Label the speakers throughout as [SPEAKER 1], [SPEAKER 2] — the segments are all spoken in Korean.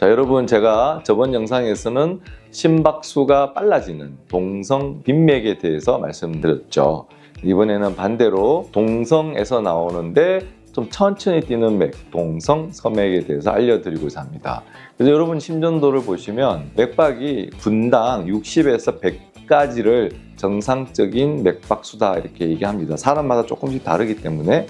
[SPEAKER 1] 자, 여러분 제가 저번 영상에서는 심박수가 빨라지는 동성 빈맥에 대해서 말씀드렸죠. 이번에는 반대로 동성에서 나오는데 좀 천천히 뛰는 맥, 동성 서맥에 대해서 알려드리고자 합니다. 그래서 여러분 심전도를 보시면 맥박이 분당 60에서 100까지를 정상적인 맥박수다 이렇게 얘기합니다. 사람마다 조금씩 다르기 때문에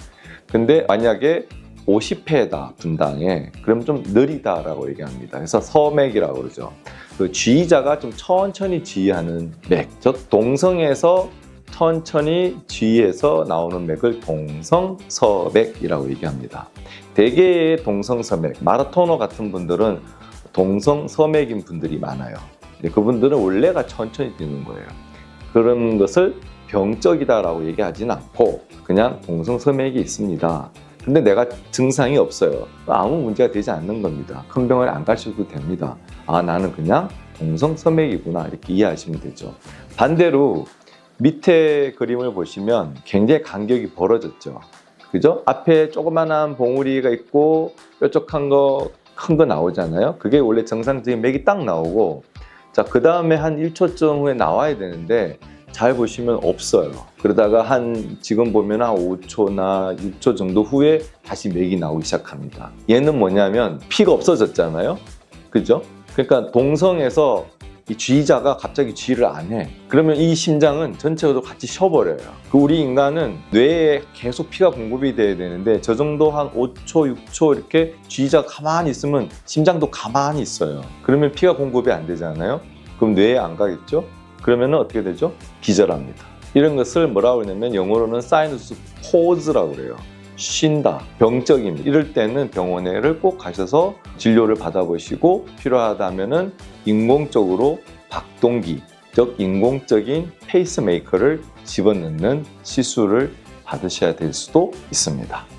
[SPEAKER 1] 근데 만약에 50회다 분당에 그럼 좀 느리다라고 얘기합니다. 그래서 서맥이라고 그러죠. 그 지휘자가 좀 천천히 지휘하는 맥, 즉 동성에서 천천히 지휘해서 나오는 맥을 동성서맥이라고 얘기합니다. 대개의 동성서맥, 마라토너 같은 분들은 동성서맥인 분들이 많아요. 그분들은 원래가 천천히 뛰는 거예요. 그런 것을 병적이다라고 얘기하지는 않고 그냥 동성서맥이 있습니다. 근데 내가 증상이 없어요. 아무 문제가 되지 않는 겁니다. 큰 병을 안 가셔도 됩니다. 아, 나는 그냥 동성서맥이구나. 이렇게 이해하시면 되죠. 반대로 밑에 그림을 보시면 굉장히 간격이 벌어졌죠. 그죠? 앞에 조그만한 봉우리가 있고 뾰족한 거, 큰 거 나오잖아요. 그게 원래 정상적인 맥이 딱 나오고 자, 그 다음에 한 1초쯤 후에 나와야 되는데 잘 보시면 없어요. 그러다가 한 지금 보면 한 5초나 6초 정도 후에 다시 맥이 나오기 시작합니다. 얘는 뭐냐면 피가 없어졌잖아요. 그죠? 그러니까 동성에서 이 쥐자가 갑자기 쥐를 안 해. 그러면 이 심장은 전체적으로 같이 쉬어버려요. 그 우리 인간은 뇌에 계속 피가 공급이 돼야 되는데 저 정도 한 5초, 6초 이렇게 쥐자가 가만히 있으면 심장도 가만히 있어요. 그러면 피가 공급이 안 되잖아요. 그럼 뇌에 안 가겠죠? 그러면 어떻게 되죠? 기절합니다. 이런 것을 뭐라고 그러냐면 영어로는 사이너스 포즈라고 그래요. 쉰다, 병적입니다. 이럴 때는 병원에를 꼭 가셔서 진료를 받아보시고 필요하다면은 인공적으로 박동기, 즉 인공적인 페이스메이커를 집어넣는 시술을 받으셔야 될 수도 있습니다.